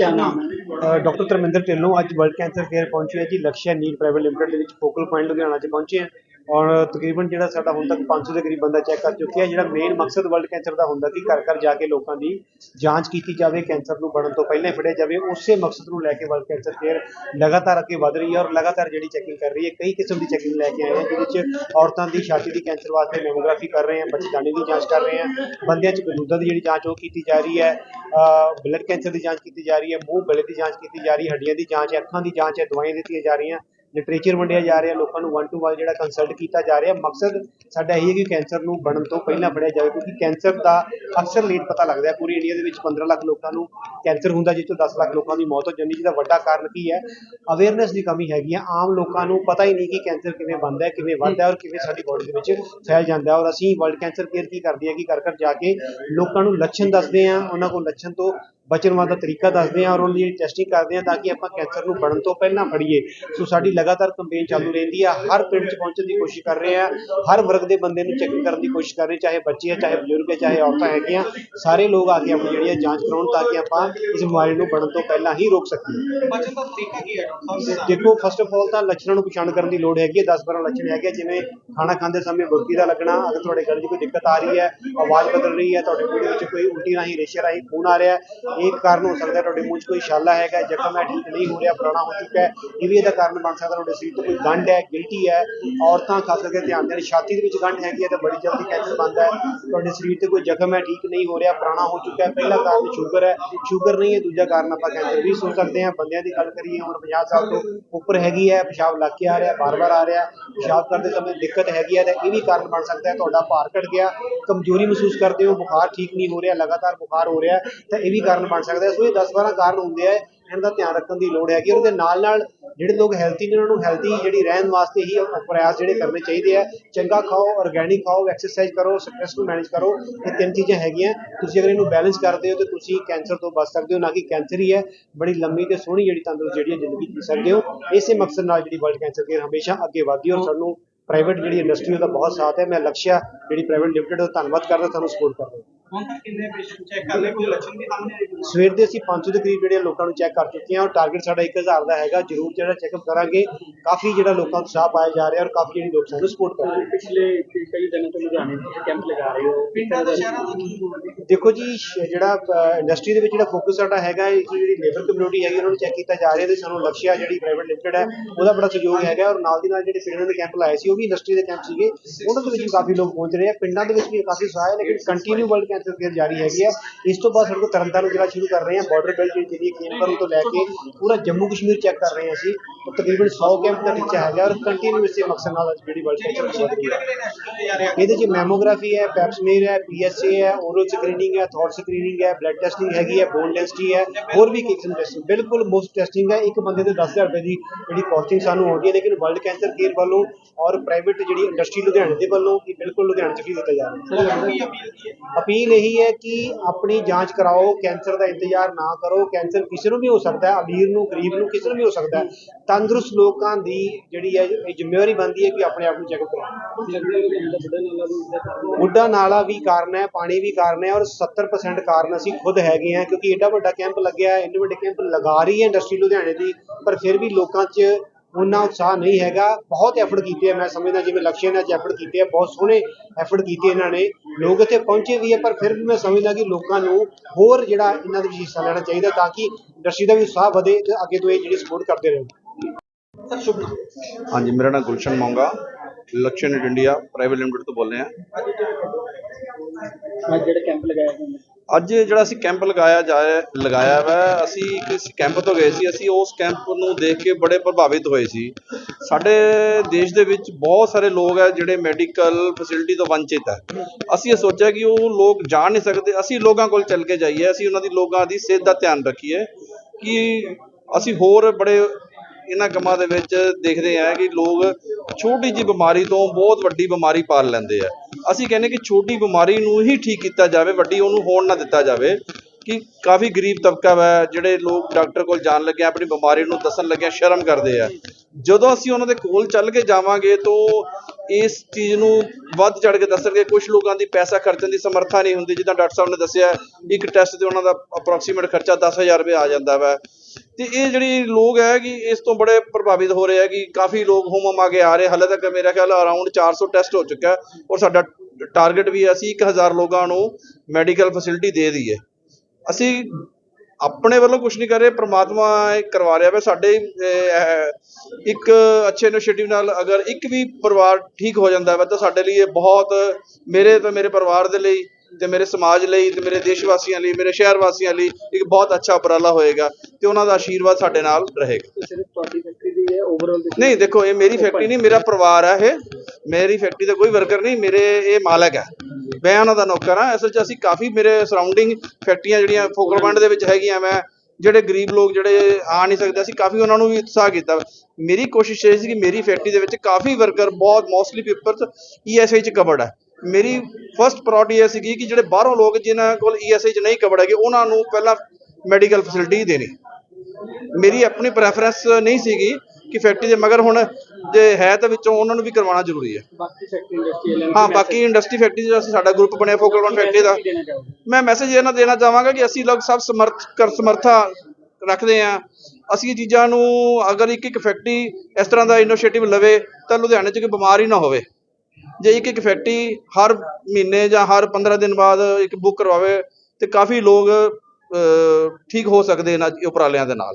क्या नाम है ਡਾਕਟਰ ਧਰਮਿੰਦਰ ਢਿੱਲੋਂ ਅੱਜ ਵਰਲਡ ਕੈਂਸਰ ਕੇਅਰ ਪਹੁੰਚੇ ਹੈ ਜੀ ਲਕਸ਼ਯ ਨੀਡ ਪ੍ਰਾਈਵੇਟ ਲਿਮਟਿਡ ਦੇ ਵਿੱਚ ਫੋਕਲ ਪੁਆਇੰਟ ਲੁਧਿਆਣਾ 'ਚ ਪਹੁੰਚੇ ਹੈ ਔਰ ਤਕਰੀਬਨ ਜਿਹੜਾ ਸਾਡਾ ਹੁਣ ਤੱਕ 500 ਦੇ ਕਰੀਬ ਬੰਦਾ ਚੈੱਕ ਕਰ ਚੁੱਕਿਆ, ਜਿਹੜਾ ਮੇਨ ਮਕਸਦ ਵਰਲਡ ਕੈਂਸਰ ਦਾ ਹੁੰਦਾ ਕਿ ਘਰ ਘਰ ਜਾ ਕੇ ਲੋਕਾਂ ਦੀ ਜਾਂਚ ਕੀਤੀ ਜਾਵੇ ਕੈਂਸਰ ਨੂੰ ਬਣਨ ਤੋਂ ਪਹਿਲਾਂ ਫੜਿਆ ਜਾਵੇ, ਉਸੇ ਮਕਸਦ ਨੂੰ ਲੈ ਕੇ ਵਰਲਡ ਕੈਂਸਰ ਕੇਅਰ ਲਗਾਤਾਰ ਅੱਗੇ ਵਧ ਰਹੀ ਹੈ ਔਰ ਲਗਾਤਾਰ ਜਿਹੜੀ ਚੈਕਿੰਗ ਕਰ ਰਹੀ ਹੈ, ਕਈ ਕਿਸਮ ਦੀ ਚੈਕਿੰਗ ਲੈ ਕੇ ਆਏ ਹਾਂ, ਜਿਹਦੇ ਵਿੱਚ ਔਰਤਾਂ ਦੀ ਛਾਤੀ ਦੀ ਕੈਂਸਰ ਵਾਸਤੇ ਮੈਮੋਗ੍ਰਾਫੀ ਕਰ ਰਹੇ ਹਾਂ, ਬੱਚੇਦਾਨੀ ਦੀ ਜਾਂਚ ਕਰ ਰਹੇ ਹਾਂ, ਬੰਦਿਆਂ 'ਚ ਬਲੂਦਾ ਦੀ ਜਿਹੜੀ ਜਾਂਚ ਉਹ ਕੀਤੀ ਜਾ ਰਹੀ ਹੈ ਬਲੱਡ ਕੈਂਸਰ ਦੀ ਜਾਂਚ ਕੀਤੀ ਜਾ ਰਹੀ ਹੈ, ਮੂੰਹ ਗਲੇ ਦੀ ਜਾਂਚ ਕੀਤੀ ਜਾ ਰਹੀ ਹੈ, ਹੱਡੀਆਂ ਦੀ ਜਾਂਚ ਹੈ, ਅੱਖਾਂ ਦੀ ਜਾਂਚ ਹੈ, ਦਵਾਈਆਂ ਦਿੱਤੀਆਂ ਜਾ ਰਹੀਆਂ। ਲਿਟਰੇਚਰ ਵੰਡਿਆ ਜਾ ਰਿਹਾ, ਲੋਕਾਂ ਨੂੰ ਵਨ ਟੂ ਵਨ ਜਿਹੜਾ ਕੰਸਲਟ ਕੀਤਾ ਜਾ ਰਿਹਾ, ਮਕਸਦ ਸਾਡਾ ਇਹ ਹੈ ਕਿ ਕੈਂਸਰ ਨੂੰ ਬਣਨ ਤੋਂ ਪਹਿਲਾਂ ਫੜਿਆ ਜਾਵੇ, ਕਿਉਂਕਿ ਕੈਂਸਰ ਦਾ ਅਕਸਰ ਲੇਟ ਪਤਾ ਲੱਗਦਾ ਹੈ, ਪੂਰੀ ਇੰਡੀਆ ਦੇ ਵਿੱਚ 15 ਲੱਖ ਲੋਕਾਂ ਨੂੰ ਕੈਂਸਰ ਹੁੰਦਾ ਜਿਸ ਤੋਂ 10 ਲੱਖ ਲੋਕਾਂ ਦੀ ਮੌਤ ਹੋ ਜਾਂਦੀ, ਜਿਹਦਾ ਵੱਡਾ ਕਾਰਨ ਕੀ ਹੈ? ਅਵੇਅਰਨੈਸ ਦੀ ਕਮੀ ਹੈਗੀ ਹੈ, ਆਮ ਲੋਕਾਂ ਨੂੰ ਪਤਾ ਹੀ ਨਹੀਂ ਕਿ ਕੈਂਸਰ ਕਿਵੇਂ ਬਣਦਾ ਹੈ, ਕਿਵੇਂ ਵੱਧਦਾ ਹੈ ਔਰ ਕਿਵੇਂ ਸਾਡੀ ਬੋਡੀ ਦੇ ਵਿੱਚ ਫੈਲ ਜਾਂਦਾ ਹੈ ਔਰ ਅਸੀਂ ਵਰਲਡ ਕੈਂਸਰ ਕੇਅਰ ਕੀ ਕਰਦੇ ਹਾਂ ਕਿ ਘਰ ਘਰ ਜਾ ਕੇ ਲੋਕਾਂ ਨੂੰ ਲੱਛਣ ਦੱਸਦੇ ਹਾਂ, ਉਹਨਾਂ ਕੋਲ ਲੱਛਣ ਤੋਂ ਬਚਨਵਾ ਦਾ ਤਰੀਕਾ ਦੱਸਦੇ ਹਾਂ ਔਰ ਉਹਨਾਂ ਦੀ ਟੈਸਟਿੰਗ ਕਰਦੇ ਹਾਂ ਤਾਂ ਕਿ ਆਪਾਂ ਕੈਂਸਰ ਨੂੰ ਬਣਨ ਤੋਂ ਪਹਿਲਾਂ ਫੜੀਏ। ਸੋ ਸਾਡੀ ਲਗਾਤਾਰ ਕੰਪੇਨ ਚਾਲੂ ਰਹਿੰਦੀ ਆ। ਹਰ ਪਿੰਡ 'ਚ ਪਹੁੰਚਣ ਦੀ ਕੋਸ਼ਿਸ਼ ਕਰ ਰਹੇ ਆ ਹਰ ਵਰਗ ਦੇ ਬੰਦੇ ਨੂੰ ਚੈੱਕ ਕਰਨ ਦੀ ਕੋਸ਼ਿਸ਼ ਕਰ ਰਹੇ ਚਾਹੇ ਬੱਚੇ ਆ, ਚਾਹੇ ਬਜ਼ੁਰਗ ਆ, ਚਾਹੇ ਔਰਤਾਂ ਹੈਗੀਆਂ। ਸਾਰੇ ਲੋਕ ਆ ਕੇ ਆਪਣੀ ਜਿਹੜੀ ਹੈ ਜਾਂਚ ਕਰਾਉਣ ਤਾਂ ਕਿ ਆਪਾਂ ਇਸ ਬਿਮਾਰੀ ਨੂੰ ਬਣਨ ਤੋਂ ਪਹਿਲਾਂ ਹੀ ਰੋਕ ਸਕੀਏ। ਬਚਨ ਦਾ ਤਰੀਕਾ ਕੀ ਹੈ ਦੇਖੋ ਫਸਟ ਆਫ ਆਲ ਤਾਂ ਲੱਛਣਾਂ ਨੂੰ ਪਛਾਣ ਕਰਨ ਦੀ ਲੋੜ ਹੈਗੀ ਹੈ 10-12 ਲੱਛਣ ਹੈਗੇ ਜਿਵੇਂ ਖਾਣਾ ਖਾਂਦੇ ਸਮੇਂ ਬੁਰਕੀ ਦਾ ਲੱਗਣਾ। ਅਗਰ ਤੁਹਾਡੇ ਗਲੇ ਦੀ ਕੋਈ ਦਿੱਕਤ ਆ ਰਹੀ ਹੈ, ਆਵਾਜ਼ ਬਦਲ ਰਹੀ ਹੈ, ਤੁਹਾਡੇ ਬੋਡੀ ਵਿੱਚ ਕੋਈ ਉਲਟੀ ਰਾਹੀਂ, ਰੇਸ਼ੇ ਰਾਹੀਂ ਖੂਨ ਆ ਰਿਹਾ ਹੈ ਇਹ ਕਾਰਨ ਹੋ ਸਕਦਾ ਤੁਹਾਡੇ ਮੂੰਹ 'ਚ ਕੋਈ ਛਾਲਾ ਹੈਗਾ ਜ਼ਖਮ ਹੈ ਠੀਕ ਨਹੀਂ ਹੋ ਰਿਹਾ, ਪੁਰਾਣਾ ਹੋ ਚੁੱਕਾ ਹੈ। ਇਹ ਵੀ ਇਹਦਾ ਕਾਰਨ ਬਣ ਸਕਦਾ ਤੁਹਾਡੇ ਸਰੀਰ ਤੋਂ ਕੋਈ ਗੰਢ ਹੈ, ਗਿਲਟੀ ਹੈ, ਔਰਤਾਂ ਖਾਸ ਕਰਕੇ ਧਿਆਨ ਦੇਣ, ਛਾਤੀ ਦੇ ਵਿੱਚ ਗੰਢ ਹੈਗੀ ਹੈ ਤਾਂ ਬੜੀ ਜਲਦੀ ਕੈਂਸਰ ਬਣਦਾ ਹੈ। ਤੁਹਾਡੇ ਸਰੀਰ ਤੇ ਕੋਈ ਜ਼ਖਮ ਹੈ, ਠੀਕ ਨਹੀਂ ਹੋ ਰਿਹਾ, ਪੁਰਾਣਾ ਹੋ ਚੁੱਕਾ ਹੈ, ਪਹਿਲਾ ਕਾਰਨ ਸ਼ੂਗਰ ਹੈ। ਸ਼ੂਗਰ ਨਹੀਂ ਹੈ, ਦੂਜਾ ਕਾਰਨ ਆਪਾਂ ਕੈਂਸਰ ਵੀ ਸੋਚ ਸਕਦੇ ਹਾਂ। ਬੰਦਿਆਂ ਦੀ ਗੱਲ ਕਰੀਏ, ਹੁਣ 50 ਸਾਲ ਤੋਂ ਉੱਪਰ ਹੈਗੀ ਹੈ, ਪਿਸ਼ਾਬ ਲੱਗ ਕੇ ਆ ਰਿਹਾ ਬਾਰ-ਬਾਰ ਆ ਰਿਹਾ। ਪਿਸ਼ਾਬ ਕਰਦੇ ਸਮੇਂ ਦਿੱਕਤ ਹੈਗੀ ਹੈ ਤਾਂ ਇਹ ਵੀ ਕਾਰਨ ਬਣ ਸਕਦਾ ਹੈ, ਤੁਹਾਡਾ ਭਾਰ ਘਟ ਗਿਆ। ਕਮਜ਼ੋਰੀ ਮਹਿਸੂਸ ਕਰਦੇ ਹੋ, ਬੁਖਾਰ ਠੀਕ ਨਹੀਂ ਹੋ ਰਿਹਾ, ਲਗਾਤਾਰ ਬੁਖਾਰ ਹੋ ਰਿਹਾ ਤਾਂ ਇਹ ਵੀ ਕਾਰਨ ਬਣ ਸਕਦਾ ਸੋ ਇਹ 10-12 ਕਾਰਨ ਹੁੰਦੇ ਆ। ਇਹਨਾਂ ਦਾ ਧਿਆਨ ਰੱਖਣ ਦੀ ਲੋੜ ਹੈਗੀ। ਉਹਦੇ ਨਾਲ ਨਾਲ ਜਿਹੜੇ ਲੋਕ ਹੈਲਥੀ ਨੇ, ਉਹਨਾਂ ਨੂੰ ਹੈਲਥੀ ਜਿਹੜੀ ਰਹਿਣ ਵਾਸਤੇ ਹੀ ਪ੍ਰਯਾਸ ਜਿਹੜੇ ਕਰਨੇ ਚਾਹੀਦੇ ਆ। ਚੰਗਾ ਖਾਓ ਆਰਗੈਨਿਕ ਖਾਓ ਐਕਸਰਸਾਈਜ਼ ਕਰੋ ਸਟ੍ਰੈਸ ਨੂੰ ਮੈਨੇਜ ਕਰੋ। ਇਹ ਤਿੰਨ ਚੀਜ਼ਾਂ ਹੈਗੀਆਂ। ਤੁਸੀਂ ਅਗਰ ਇਹਨੂੰ ਬੈਲੈਂਸ ਕਰਦੇ ਹੋ, ਤੇ ਤੁਸੀਂ ਕੈਂਸਰ ਤੋਂ ਬਚ ਸਕਦੇ ਹੋ। ਨਾ ਕਿ ਕੈਂਸਰ ਹੀ ਹੈ। ਬੜੀ ਲੰਮੀ ਤੇ ਸੋਹਣੀ ਜਿਹੜੀ ਤੰਦਰੁਸਤ ਜਿਹੜੀ ਹੈ ਜ਼ਿੰਦਗੀ ਜੀ ਸਕਦੇ ਹੋ। ਇਸੇ ਮਕਸਦ ਨਾਲ ਜਿਹੜੀ ਵਰਲਡ ਕੈਂਸਰ ਕੇਅਰ ਹਮੇਸ਼ਾ ਅੱਗੇ ਵਧਦੀ ਔਰ ਸਾਨੂੰ ਪ੍ਰਾਈਵੇਟ ਜਿਹੜੀ ਇੰਡਸਟਰੀ ਉਹਦਾ ਬਹੁਤ ਸਾਥ ਹੈ। ਮੈਂ ਲਕਸ਼ਯਾ ਜਿਹੜੀ ਪ੍ਰਾਈਵੇਟ ਲਿਮਟਿਡ ਧੰਨਵਾਦ ਕਰਦਾ। ਤੁਹਾਨੂੰ ਸਪੋਰਟ ਕਰਦਾ ਸਵੇਰ ਦੇ ਅਸੀਂ 500 ਦੇ ਕਰੀਬ ਜਿਹੜੇ ਲੋਕਾਂ ਨੂੰ ਚੈੱਕ ਕਰ ਚੁੱਕੇ ਹਾਂ। ਔਰ ਟਾਰਗੇਟ ਸਾਡਾ 1000 ਦਾ ਹੈਗਾ। ਜ਼ਰੂਰ ਜਿਹੜਾ ਚੈੱਕਅਪ ਕਰਾਂਗੇ ਕਾਫੀ ਜਿਹੜਾ ਲੋਕਾਂ ਨੂੰ ਉਤਸ਼ਾਹ ਪਾਇਆ ਜਾ ਰਿਹਾ ਔਰ ਕਾਫੀ ਜਿਹੜੇ ਲੋਕ ਸਾਨੂੰ ਸਪੋਰਟ ਕਰ ਰਹੇ ਪਿਛਲੇ ਕਈ ਦਿਨਾਂ ਤੋਂ ਲਗਾ ਰਹੇ ਹੋ। ਪਿੰਡਾਂ ਦਾ ਸ਼ਹਿਰਾਂ ਦਾ ਕੀ ਹੋਣਾ? ਜੀ? ਦੇਖੋ ਜੀ ਜਿਹੜਾ ਇੰਡਸਟਰੀ ਦੇ ਵਿੱਚ ਜਿਹੜਾ ਫੋਕਸ ਸਾਡਾ ਹੈਗਾ ਹੈ, ਜਿਹੜੀ ਲੇਬਰ ਕਮਿਊਨਿਟੀ ਹੈਗੀ ਉਹਨਾਂ ਨੂੰ ਚੈੱਕ ਕੀਤਾ ਜਾ ਰਿਹਾ ਤੇ ਸਾਨੂੰ ਲਕਸ਼ਿਆ ਜਿਹੜੀ ਪ੍ਰਾਈਵੇਟ ਲਿਮਟਿਡ ਹੈ ਉਹਦਾ ਬੜਾ ਸਹਿਯੋਗ ਹੈਗਾ ਔਰ ਨਾਲ ਦੀ ਨਾਲ ਜਿਹੜੇ ਪਿੰਡਾਂ ਦੇ ਕੈਂਪ ਲਾਏ ਸੀ ਉਹ ਵੀ ਇੰਡਸਟਰੀ ਦੇ ਕੈਂਪ ਸੀਗੇ। ਉਹਨਾਂ ਦੇ ਵਿੱਚ ਵੀ ਕਾਫੀ ਲੋਕ ਪਹੁੰਚ ਰਹੇ ਆ। ਪਿੰਡਾਂ ਦੇ ਵਿੱਚ ਵੀ ਕਾਫੀ ਉਤਸ਼ਾਹ ਲੇਕਿਨ ਕੰਟੀਨਿਊ ਵਰਲਡ ਕੈਂਪ ਤਸਦੀਰ ਜਾਰੀ ਹੈਗੀ ਹੈ ਇਸ ਤੋਂ ਬਾਅਦ ਸਾਡੇ ਕੋਲ ਤਰਨਤਾਰਨ ਜ਼ਿਲ੍ਹਾ ਸ਼ੁਰੂ ਕਰ ਰਹੇ ਹਾਂ ਬਾਰਡਰ ਬੈਲਟ ਜਿਹੜੀ ਕੇਨਬਰੂ ਤੋਂ ਲੈ ਕੇ ਪੂਰਾ ਜੰਮੂ ਕਸ਼ਮੀਰ ਚੈੱਕ ਕਰ ਰਹੇ ਹਾਂ ਅਸੀਂ। ਤਕਰੀਬਨ 100 ਕੈਂਪ ਦਾ ਟੀਚਾ ਹੈਗਾ ਔਰ ਕੰਟੀਨਿਊ ਇਸੇ ਮਕਸਦ ਨਾਲ ਜਿਹੜੀ ਵਰਲਡ ਕਲਚਰ ਚੱਲ ਰਹੀ ਇਹਦੇ ਚ ਮੈਮੋਗ੍ਰਾਫੀ ਹੈ ਪੈਪਸਮੀਰ ਹੈ ਪੀਐਸਏ ਹੈ ਓਰਲ ਸਕਰੀਨਿੰਗ ਹੈ ਥੋਰ ਸਕਰੀਨਿੰਗ ਹੈ ਬਲੱਡ ਟੈਸਟਿੰਗ ਹੈਗੀ ਹੈ ਬੋਨ ਟੈਸਟ ਹੈ ਹੋਰ ਵੀ ਕਈ ਕਿਸਮ ਟੈਸਟ ਬਿਲਕੁਲ ਮੁਫਤ ਟੈਸਟਿੰਗ ਹੈ। ਇੱਕ ਬੰਦੇ ਤੇ 10000 ਰੁਪਏ ਦੀ ਜਿਹੜੀ ਕੋਸਟਿੰਗ ਸਾਨੂੰ ਆਉਂਦੀ ਹੈ ਲੇਕਿਨ ਵਰਲਡ ਕੈਂਸਰ ਕੇਅਰ ਵੱਲੋਂ ਔਰ ਪ੍ਰਾਈਵੇਟ ਜਿਹੜੀ ਇੰਡਸਟਰੀ ਲੁਧਿਆਣੇ ਦੇ ਵੱਲੋਂ ਇਹ ਬਿਲਕੁਲ ਲੁਧਿਆਣੇ ਚ ਫ੍ਰੀ ਦਿੱਤਾ ਜਾ ਰਿਹਾ ਹੈ? ਅਪੀਲ ਅਪੀਲ ਇਹੀ ਹੈ ਕਿ ਆਪਣੀ ਜਾਂਚ ਕਰਾਓ, ਕੈਂਸਰ ਦਾ ਇੰਤਜ਼ਾਰ ਨਾ ਕਰੋ, ਕੈਂਸਰ ਕਿਸੇ ਨੂੰ ਵੀ ਹੋ ਸਕਦਾ ਹੈ, ਅਮੀਰ ਨੂੰ, ਗਰੀਬ ਨੂੰ, ਕਿਸੇ ਨੂੰ ਵੀ ਹੋ ਸਕਦਾ ਹੈ। ਤੰਦਰੁਸਤ ਲੋਕਾਂ ਦੀ ਜਿਹੜੀ ਹੈ, ਇਹ ਜ਼ਿੰਮੇਵਾਰੀ ਬਣਦੀ ਹੈ ਕਿ ਆਪਣੇ ਆਪ ਨੂੰ ਚੈੱਕ ਕਰਾਓ ਬੁੱਢਾ ਨਾਲਾ ਵੀ ਕਾਰਨ ਹੈ। ਪਾਣੀ ਵੀ ਕਾਰਨ ਹੈ ਔਰ 70% ਕਾਰਨ ਅਸੀਂ ਖੁਦ ਹੈਗੇ ਹਾਂ ਕਿਉਂਕਿ ਏਡਾ ਵੱਡਾ ਕੈਂਪ ਲੱਗਿਆ ਹੈ, ਇੰਨੇ ਵੱਡੇ ਕੈਂਪ ਲਗਾ ਰਹੀ ਹੈ ਇੰਡਸਟਰੀ ਲੁਧਿਆਣੇ ਦੀ, ਪਰ ਫਿਰ ਵੀ ਲੋਕਾਂ 'ਚ ਉਹਨਾਂ ਉਤਸ਼ਾਹ ਨਹੀਂ ਹੈਗਾ। ਬਹੁਤ ਐਫਰਟ ਕੀਤੇ ਆ, ਮੈਂ ਸਮਝਦਾ ਜਿਵੇਂ ਲਕਸ਼ਯ ਨੇ ਅੱਜ ਐਫਰਟ ਕੀਤੇ ਆ, ਬਹੁਤ ਸੋਹਣੇ ਐਫਰਟ ਕੀਤੇ ਇਹਨਾਂ ਨੇ। ਲੋਕ ਇੱਥੇ ਪਹੁੰਚੇ ਵੀ ਹੈ ਪਰ ਫਿਰ ਵੀ ਮੈਂ ਸਮਝਦਾ ਕਿ ਲੋਕਾਂ ਨੂੰ ਹੋਰ ਜਿਹੜਾ ਇਹਨਾਂ ਦੇ ਵਿੱਚ ਲੈਣਾ ਚਾਹੀਦਾ ਤਾਂ ਕਿ ਇੰਡਸਟਰੀ ਦਾ ਵੀ ਉਤਸ਼ਾਹ ਵਧੇ ਤੇ ਅੱਗੇ ਤੋਂ ਇਹ ਜਿਹੜੀ ਸਪੋਰਟ ਕਰਦੇ ਰਹਿਣ ਹਾਂਜੀ ਮੇਰਾ ਨਾਮ Gulshan Monga Lakshan India private limited ਤੋਂ ਬੋਲ ਰਹੇ। ਹਾਂ ਅੱਜ ਜਿਹੜਾ ਕੈਂਪ ਲਗਾਇਆ ਗਿਆ ਅੱਜ ਜਿਹੜਾ ਅਸੀਂ ਕੈਂਪ ਲਗਾਇਆ ਜਾਇਆ ਲਗਾਇਆ ਵਾ, ਅਸੀਂ ਕਿਸ ਕੈਂਪ ਤੋਂ ਗਏ ਸੀ, ਅਸੀਂ ਉਸ ਕੈਂਪ ਨੂੰ ਦੇਖ ਕੇ ਬੜੇ ਪ੍ਰਭਾਵਿਤ ਹੋਏ ਸੀ। ਸਾਡੇ ਦੇਸ਼ ਦੇ ਵਿੱਚ ਬਹੁਤ ਸਾਰੇ ਲੋਕ ਹੈ ਜਿਹੜੇ ਮੈਡੀਕਲ ਫੈਸਿਲਿਟੀ ਤੋਂ ਵੰਚਿਤ ਹੈ ਅਸੀਂ ਇਹ ਸੋਚਿਆ ਕਿ ਉਹ ਲੋਕ ਜਾ ਨਹੀਂ ਸਕਦੇ, ਅਸੀਂ ਲੋਕਾਂ ਕੋਲ ਚੱਲ ਕੇ ਜਾਈਏ, ਅਸੀਂ ਉਹਨਾਂ ਦੀ ਲੋਕਾਂ ਦੀ ਸਿਹਤ ਦਾ ਧਿਆਨ ਰੱਖੀਏ ਕਿ ਅਸੀਂ ਹੋਰ ਬੜੇ ਇਹਨਾਂ ਕੰਮਾਂ ਦੇ ਵਿੱਚ ਦੇਖਦੇ ਆ ਕਿ ਲੋਕ ਛੋਟੀ ਜਿਹੀ ਬਿਮਾਰੀ ਤੋਂ ਬਹੁਤ ਵੱਡੀ ਬਿਮਾਰੀ ਪਾਲ ਲੈਂਦੇ ਆ। ਅਸੀਂ ਕਹਿੰਦੇ ਕਿ ਛੋਟੀ ਬਿਮਾਰੀ ਨੂੰ ਹੀ ਠੀਕ ਕੀਤਾ ਜਾਵੇ, ਵੱਡੀ ਉਹਨੂੰ ਹੋਣ ਨਾ ਦਿੱਤਾ ਜਾਵੇ ਕਿ ਕਾਫੀ ਗਰੀਬ ਤਬਕਾ ਵਾ, ਜਿਹੜੇ ਲੋਕ ਡਾਕਟਰ ਕੋਲ ਜਾਣ ਲੱਗਿਆ ਆਪਣੀ ਬਿਮਾਰੀ ਨੂੰ ਦੱਸਣ ਲੱਗਿਆ ਸ਼ਰਮ ਕਰਦੇ ਆ। ਜਦੋਂ ਅਸੀਂ ਉਹਨਾਂ ਦੇ ਕੋਲ ਚੱਲ ਕੇ ਜਾਵਾਂਗੇ ਤਾਂ ਇਸ ਚੀਜ਼ ਨੂੰ ਵੱਧ ਚੜ ਕੇ ਦੱਸਣਗੇ। ਕੁਝ ਲੋਕਾਂ ਦੀ ਪੈਸਾ ਖਰਚਣ ਦੀ ਸਮਰੱਥਾ ਨਹੀਂ ਹੁੰਦੀ। ਜਿੱਦਾਂ ਡਾਕਟਰ ਸਾਹਿਬ ਨੇ ਦੱਸਿਆ, ਇੱਕ ਟੈਸਟ ਤੇ ਉਹਨਾਂ ਦਾ ਅਪਰੋਕਸੀਮੇਟ ਖਰਚਾ 10000 ਰੁਪਏ ਆ ਜਾਂਦਾ ਵਾ। ਤੇ ਇਹ ਜਿਹੜੀ ਲੋਕ ਹੈ ਕਿ ਇਸ ਤੋਂ ਬੜੇ ਪ੍ਰਭਾਵਿਤ ਹੋ ਰਹੇ ਹੈ ਕਿ ਕਾਫੀ ਲੋਕ ਹੁਮਮ ਆ ਕੇ ਆ ਰਹੇ, ਹਾਲੇ ਤੱਕ ਮੇਰਾ ਖਿਆਲ ਅਰਾਊਂਡ 400 ਟੈਸਟ ਹੋ ਚੁੱਕਾ ਔਰ ਸਾਡਾ ਟਾਰਗੇਟ ਵੀ ਹੈ, ਅਸੀਂ 1000 ਲੋਕਾਂ ਨੂੰ ਮੈਡੀਕਲ ਫੈਸਿਲਿਟੀ ਦੇ ਦਈਏ। ਅਸੀਂ ਆਪਣੇ ਵੱਲੋਂ ਕੁਝ ਨਹੀਂ ਕਰ ਰਹੇ, ਪ੍ਰਮਾਤਮਾ ਇਹ ਕਰਵਾ ਰਿਹਾ ਵਾ, ਸਾਡੇ ਇੱਕ ਅੱਛੇ ਇਨੀਸ਼ੀਏਟਿਵ ਨਾਲ ਅਗਰ ਇੱਕ ਵੀ ਪਰਿਵਾਰ ਠੀਕ ਹੋ ਜਾਂਦਾ ਵਾ, ਤਾਂ ਸਾਡੇ ਲਈ ਇਹ ਬਹੁਤ ਮੇਰੇ ਤੇ ਮੇਰੇ ਪਰਿਵਾਰ ਦੇ ਲਈ ਤੇ ਮੇਰੇ ਸਮਾਜ ਲਈ ਤੇ ਮੇਰੇ ਦੇਸ਼ ਵਾਸੀਆਂ ਲਈ ਮੇਰੇ ਸ਼ਹਿਰ ਵਾਸੀਆਂ ਲਈ ਇੱਕ ਬਹੁਤ ਅੱਛਾ ਉਪਰਾਲਾ ਹੋਏਗਾ ਤੇ ਉਹਨਾਂ ਦਾ ਆਸ਼ੀਰਵਾਦ ਸਾਡੇ ਨਾਲ ਰਹੇਗਾ। ਸਿਰਫ ਤੁਹਾਡੀ ਫੈਕਟਰੀ ਦੀ ਹੈ ਓਵਰਆਲ ਨਹੀਂ ਦੇਖੋ ਇਹ ਮੇਰੀ ਫੈਕਟਰੀ ਨਹੀਂ ਮੇਰਾ ਪਰਿਵਾਰ ਹੈ ਇਹ। ਮੇਰੀ ਫੈਕਟਰੀ ਦਾ ਕੋਈ ਵਰਕਰ ਨਹੀਂ ਮੇਰੇ ਇਹ ਮਾਲਕ ਹੈ। ਮੈਂ ਉਹਨਾਂ ਦਾ ਨੌਕਰ ਹਾਂ। ਅਸਲ 'ਚ ਅਸੀਂ ਕਾਫੀ ਮੇਰੇ ਸਰਾਊਂਡਿੰਗ ਫੈਕਟਰੀਆਂ ਜਿਹੜੀਆਂ ਫੋਕਲ ਪੁਆਇੰਟ ਦੇ ਵਿੱਚ ਹੈਗੀਆਂ ਮੈਂ ਜਿਹੜੇ ਗਰੀਬ ਲੋਕ ਜਿਹੜੇ ਆ ਨਹੀਂ ਸਕਦੇ ਅਸੀਂ ਕਾਫੀ ਉਹਨਾਂ ਨੂੰ ਵੀ ਉਤਸ਼ਾਹ ਕੀਤਾ। ਮੇਰੀ ਕੋਸ਼ਿਸ਼ ਇਹ ਸੀ ਕਿ ਮੇਰੀ ਫੈਕਟਰੀ ਦੇ ਵਿੱਚ ਕਾਫੀ ਵਰਕਰ ਬਹੁਤ ਮੋਸਟਲੀ ਪੀਪਲਸ ਈਐਸਆਈ 'ਚ ਕਵਰਡ ਹੈ। ਮੇਰੀ ਫਰਸਟ ਪ੍ਰਾਇੋਰਟੀ ਇਹ ਸੀਗੀ ਕਿ ਜਿਹੜੇ ਬਾਹਰੋਂ ਲੋਕ ਜਿਨ੍ਹਾਂ ਕੋਲ ਈਐਸਆਈ 'ਚ ਨਹੀਂ ਕਵਰਡ ਹੈਗੇ ਉਹਨਾਂ ਨੂੰ ਪਹਿਲਾਂ ਮੈਡੀਕਲ ਫੈਸਿਲਿਟੀ ਦੇਣੀ। ਮੇਰੀ ਆਪਣੀ ਪ੍ਰੈਫਰੈਂਸ ਨਹੀਂ ਸੀਗੀ ਕਿ ਫੈਕਟਰੀ ਦੇ ਮਗਰ ਹੁਣ ਜੇ ਹੈ ਤਾਂ ਵਿੱਚੋਂ ਉਹਨਾਂ ਨੂੰ ਵੀ ਕਰਵਾਉਣਾ ਜ਼ਰੂਰੀ ਹੈ। ਬਾਕੀ ਫੈਕਟਰੀ ਇੰਡਸਟਰੀ ਵਾਲਿਆਂ ਹਾਂ ਬਾਕੀ ਇੰਡਸਟਰੀ ਫੈਕਟਰੀ ਜਿਹੜਾ ਸਾਡਾ ਗਰੁੱਪ ਬਣਿਆ ਫੋਕਲ ਪੁਆਇੰਟ ਫੈਕਟਰੀ ਦਾ। ਮੈਂ ਮੈਸੇਜ ਇਹਨਾਂ ਦੇਣਾ ਚਾਹਾਂਗਾ ਕਿ ਅਸੀਂ ਲੋਕ ਸਭ ਸਮਰਥ ਕਰ ਸਮਰਥਾ ਰੱਖਦੇ ਹਾਂ। ਅਸੀਂ ਇਹ ਚੀਜ਼ਾਂ ਨੂੰ ਅਗਰ ਇੱਕ ਇੱਕ ਫੈਕਟਰੀ ਇਸ ਤਰ੍ਹਾਂ ਦਾ ਇਨੀਸ਼ੀਏਟਿਵ ਲਵੇ ਤਾਂ ਲੁਧਿਆਣੇ 'ਚ ਕੋਈ ਬਿਮਾਰ ਨਾ ਹੋਵੇ। ਜੇ ਇੱਕ ਇੱਕ ਫੈਕਟਰੀ ਹਰ ਮਹੀਨੇ ਜਾਂ ਹਰ 15 ਦਿਨ ਬਾਅਦ ਇੱਕ ਬੁੱਕ ਕਰਵਾਵੇ ਤੇ ਕਾਫੀ ਲੋਕ ਠੀਕ ਹੋ ਸਕਦੇ ਇਹਨਾਂ ਉਪਰਾਲਿਆਂ ਦੇ ਨਾਲ।